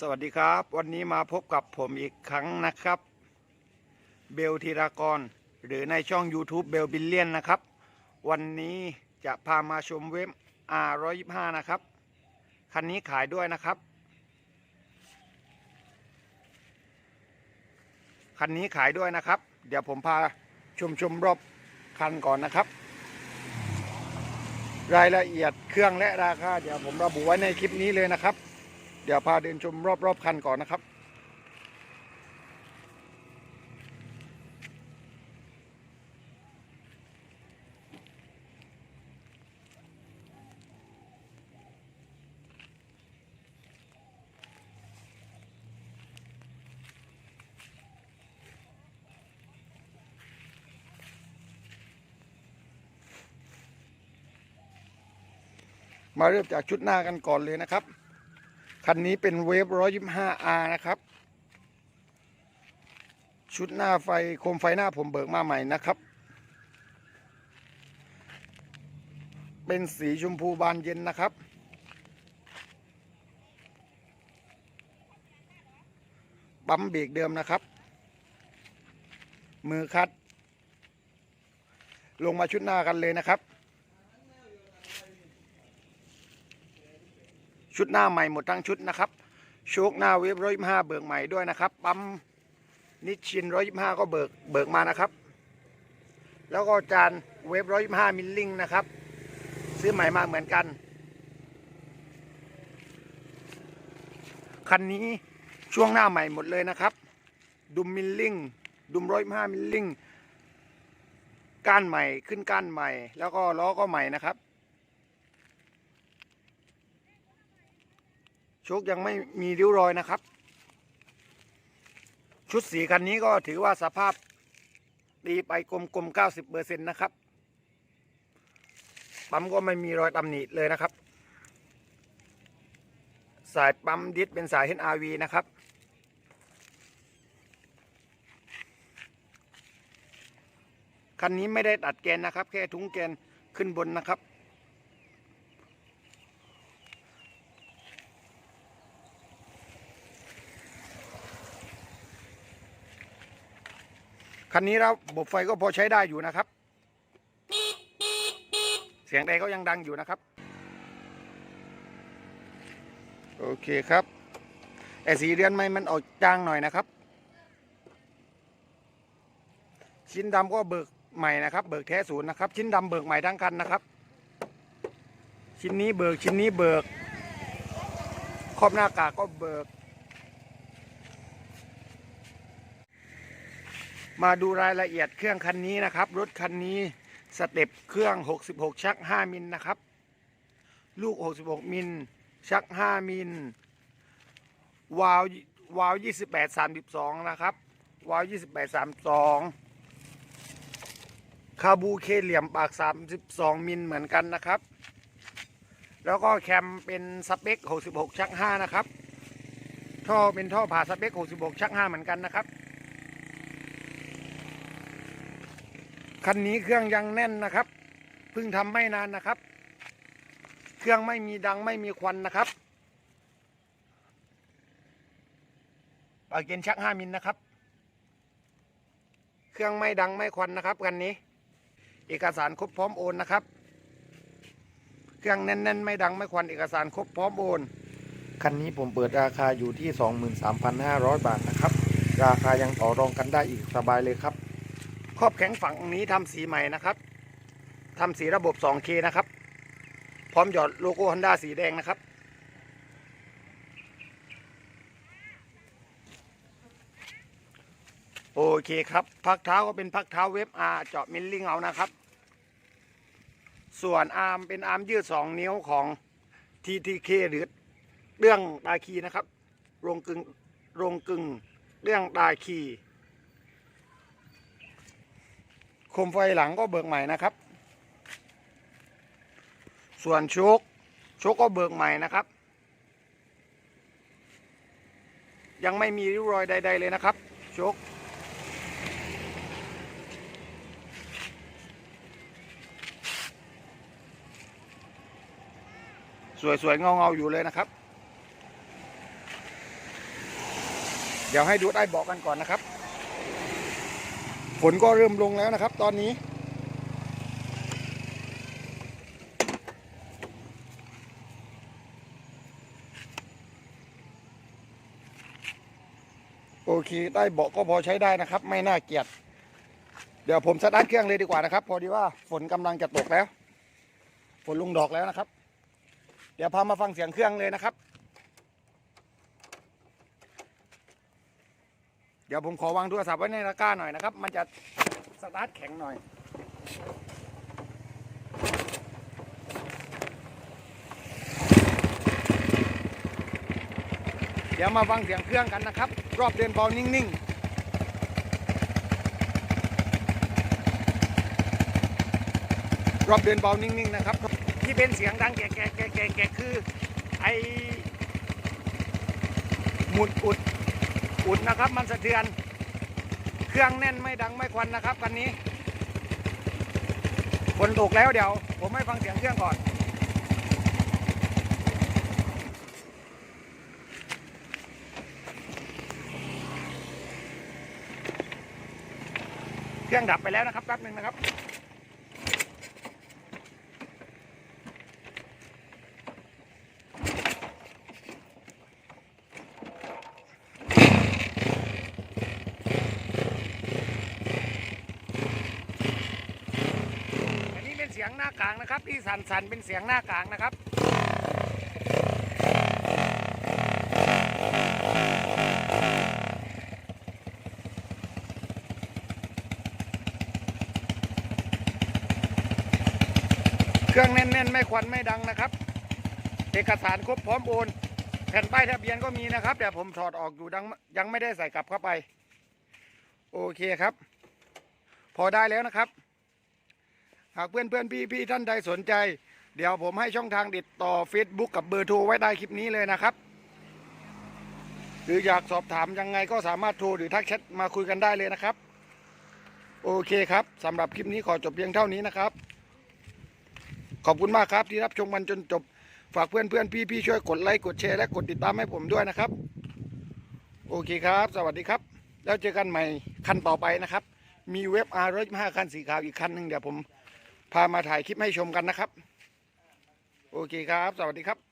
สวัสดีครับ วันนี้มาพบกับผมอีกครั้งนะครับ เบลธีรากร หรือในช่อง YouTube เบลบิลเลียนนะครับ วันนี้จะพามาชมเว็บ R125 นะครับ คันนี้ขายด้วยนะครับ คันนี้ขายด้วยนะครับ เดี๋ยวผมพาชมชมรอบคันก่อนนะครับ รายละเอียดเครื่องและราคาเดี๋ยวผมระบุไว้ในคลิปนี้เลยนะครับ เดี๋ยวพาเดินชมรอบๆคันก่อนนะครับ มาเริ่มจากชุดหน้ากันก่อนเลยนะครับ คันนี้เป็นเวฟ 125R นะครับ ชุดหน้าไฟโคมไฟหน้าผมเบิกมาใหม่นะครับ เป็นสีชมพูบานเย็นนะครับ ปั๊มเบรกเดิมนะครับ มือคัด ลงมาชุดหน้ากันเลยนะครับ ชุดหน้าใหม่หมดทั้งชุดนะครับโชคหน้าเวฟร้อยห้าเบิกใหม่ด้วยนะครับปั๊มนิชินร้อยห้าก็เบิกเบิกมานะครับ แล้วก็จานเวฟร้อยห้ามิลลิงนะครับ ซื้อใหม่มาเหมือนกันคันนี้ช่วงหน้าใหม่หมดเลยนะครับ ดุมมิลลิงดุมร้อยห้ามิลลิงก้านใหม่ขึ้นก้านใหม่ แล้วก็ล้อก็ใหม่นะครับ โชคยังไม่มีริ้วรอยนะครับ ชุดสีคันนี้ก็ถือว่าสภาพดีไปกลมๆ90เปอร์เซ็นต์นะครับปั๊มก็ไม่มีรอยตำหนิเลยนะครับ สายปั๊มดิสเป็นสาย HRV นะครับคันนี้ไม่ได้ตัดแกนนะครับ แค่ทุ้งแกนขึ้นบนนะครับ คันนี้แล้วระบบ ไฟก็พอใช้ได้อยู่นะครับ เสียงใดก็ยังดังอยู่นะครับ โอเคครับไอสีเรือนไม้มันออกจางหน่อยนะครับ ชิ้นดำก็เบิกใหม่นะครับ เบิกแท้ศูนย์นะครับ ชิ้นดำเบิกใหม่ทั้งคันนะครับ ชิ้นนี้เบิกชิ้นนี้เบิกครอบหน้ากากก็เบิก มาดูรายละเอียดเครื่องคันนี้นะครับ รถคันนี้สเต็ปเครื่อง 66 ชัก 5 มิลนะครับ ลูก 66 มิล ชัก 5 มิล วาล์ววาล์ว28 32 นะครับ วาล์ว28 32 คาบูเคเหลี่ยมปาก 32 มิลเหมือนกันนะครับ แล้วก็แคมเป็นสเปค 66 ชัก 5 นะครับ ท่อเป็นท่อผ่าสเปค 66 ชัก 5 เหมือนกันนะครับ คันนี้เครื่องยังแน่นนะครับ เพิ่งทำไม่นานนะครับ เครื่องไม่มีดังไม่มีควันนะครับปากเกนชักห้ามิลนะครับ เครื่องไม่ดังไม่ควันนะครับคันนี้ เอกสารครบพร้อมโอนนะครับ เครื่องแน่นๆ ไม่ดังไม่ควันเอกสารครบพร้อมโอน คันนี้ผมเปิดราคาอยู่ที่ 23,500 บาทนะครับ ราคายังต่อรองกันได้อีกสบายเลยครับ รอบแข็งฝั่งนี้ทำสีใหม่นะครับทำสีระบบ 2K นะครับ พร้อมหยอดโลโก้ฮอนด้าสีแดงนะครับ โอเคครับพักเท้าก็เป็นพักเท้าเว็บอาเจาะมิลลิงเอานะครับ ส่วนอาร์มเป็นอาร์มยืด 2 นิ้วของ TTK หรือเรื่องตาคีนะครับ โรงกึ่งโรงกึ่งเรื่องตาคี โคมไฟหลังก็เบิกใหม่นะครับ ส่วนโชคโชคก็เบิกใหม่นะครับ ยังไม่มีริ้วรอยใด ๆ เลยนะครับโชคสวยๆเงาๆอยู่เลยนะครับ เดี๋ยวให้ดูได้บอกกันก่อนนะครับ ฝนก็เริ่มลงแล้วนะครับ ตอนนี้ โอเคใต้เบาะก็พอใช้ได้นะครับ ไม่น่าเกลียด เดี๋ยวผมสตาร์ทเครื่องเลยดีกว่านะครับ พอดีว่าฝนกำลังจะตกแล้ว ฝนลงดอกแล้วนะครับ เดี๋ยวพามาฟังเสียงเครื่องเลยนะครับ ดี๋ยวผมขอวางโทรศัพท์ไว้ในตะกร้าหน่อยนะครับ มันจะสตาร์ทแข็งหน่อย เดี๋ยวมาฟังเสียงเครื่องกันนะครับ รอบเดินเบานิ่งๆรอบเดินเบานิ่งๆนะครับ ที่เป็นเสียงดังแกะแกะแกะแกะแกะคือไอหมุดอุด อุดนนะครับ มันสะเทือน เครื่องแน่นไม่ดังไม่ควันนะครับคันนี้ฝนตกแล้วเดี๋ยว ผมไม่ฟังเสียงเครื่องก่อนเครื่องดับไปแล้วนะครับแป๊บหนึ่งนะครับ อันนี้เป็นเสียงหน้ากลางนะครับ ที่สั่นๆเป็นเสียงหน้ากลางนะครับเครื่องแน่นๆ ไม่ควันไม่ดังนะครับ เอกสารครบพร้อมโอน แผ่นป้ายทะเบียนก็มีนะครับแต่ผมถอดออกอยู่ดังยังไม่ได้ใส่กลับเข้าไป โอเคครับ พอได้แล้วนะครับ หากเพื่อนเพื่อนพี่พี่ท่านใดสนใจ เดี๋ยวผมให้ช่องทางติดต่อ Facebook กับเบอร์โทรไว้ใต้คลิปนี้เลยนะครับ หรืออยากสอบถามยังไงก็สามารถโทรหรือทักแชทมาคุยกันได้เลยนะครับ โอเคครับสำหรับคลิปนี้ขอจบเพียงเท่านี้นะครับ ขอบคุณมากครับที่รับชมมันจนจบฝากเพื่อนเพื่อนพี่พี่ช่วยกดไลค์กดแชร์และกดติดตามให้ผมด้วยนะครับ โอเคครับ สวัสดีครับ แล้วเจอกันใหม่คันต่อไปนะครับ มีเว็บ R ร้อยห้าคันสีขาวอีกคันหนึ่งเดี๋ยวผม พามาถ่ายคลิปให้ชมกันนะครับ โอเคครับ สวัสดีครับ